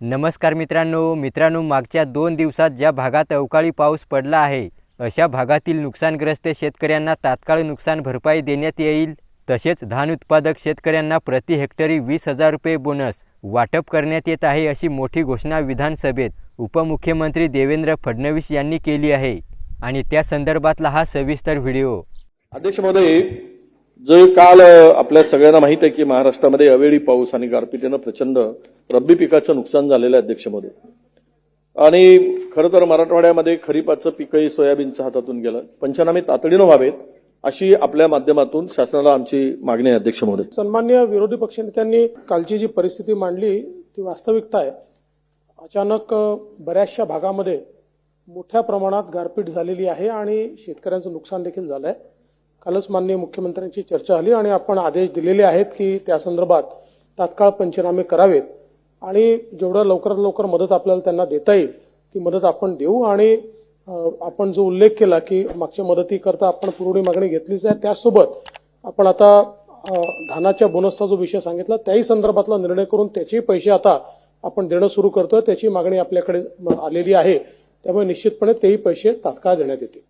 नमस्कार मित्रांनो मित्रांनो मागच्या दोन दिवसात ज्या भागात अवकाळी पाऊस पडला आहे अशा भागातील नुकसानग्रस्त शेतकऱ्यांना तात्काळ नुकसान भरपाई देण्यात येईल. तसेच धान उत्पादक शेतकऱ्यांना प्रति हेक्टरी वीस हजार रुपये बोनस वाटप करण्यात येत आहे अशी मोठी घोषणा विधानसभेत उपमुख्यमंत्री देवेंद्र फडणवीस यांनी केली आहे. आणि त्या संदर्भातला हा सविस्तर व्हिडिओ. अध्यक्ष महोदय जे काल आपल्या सगळ्यांना माहीत आहे की महाराष्ट्रामध्ये अवेळी पाऊस आणि गारपिटीनं प्रचंड रब्बी पिकाचं नुकसान झालेलं आहे अध्यक्षमध्ये. आणि खरं तर मराठवाड्यामध्ये खरीपाचं पिकही सोयाबीनच्या हातातून गेलं. पंचनामे तातडीनं व्हावेत अशी आपल्या माध्यमातून शासनाला आमची मागणी आहे अध्यक्ष महोदय सन्मान्य विरोधी पक्षनेत्यांनी कालची जी परिस्थिती मांडली ती वास्तविकता आहे. अचानक बऱ्याचशा भागामध्ये मोठ्या प्रमाणात गारपीट झालेली आहे आणि शेतकऱ्यांचं नुकसान देखील झालं आहे कालच माननीय मुख्यमंत्र्यांची चर्चा झाली आणि आपण आदेश दिलेले आहेत की त्या संदर्भात तात्काळ पंचनामे करावेत. आणि जेवढं लवकरात लवकर मदत आपल्याला त्यांना देता येईल ती मदत आपण देऊ. आणि आपण जो उल्लेख केला की मागच्या मदतीकरता आपण पुरवणी मागणी घेतलीच आहे त्यासोबत आपण आता धानाच्या बोनसचा जो विषय सांगितला त्याही संदर्भातला निर्णय करून त्याचेही पैसे आता आपण देणं सुरू करतोय त्याची मागणी आपल्याकडे म, आलेली आहे. त्यामुळे निश्चितपणे तेही पैसे तात्काळ देण्यात येतील.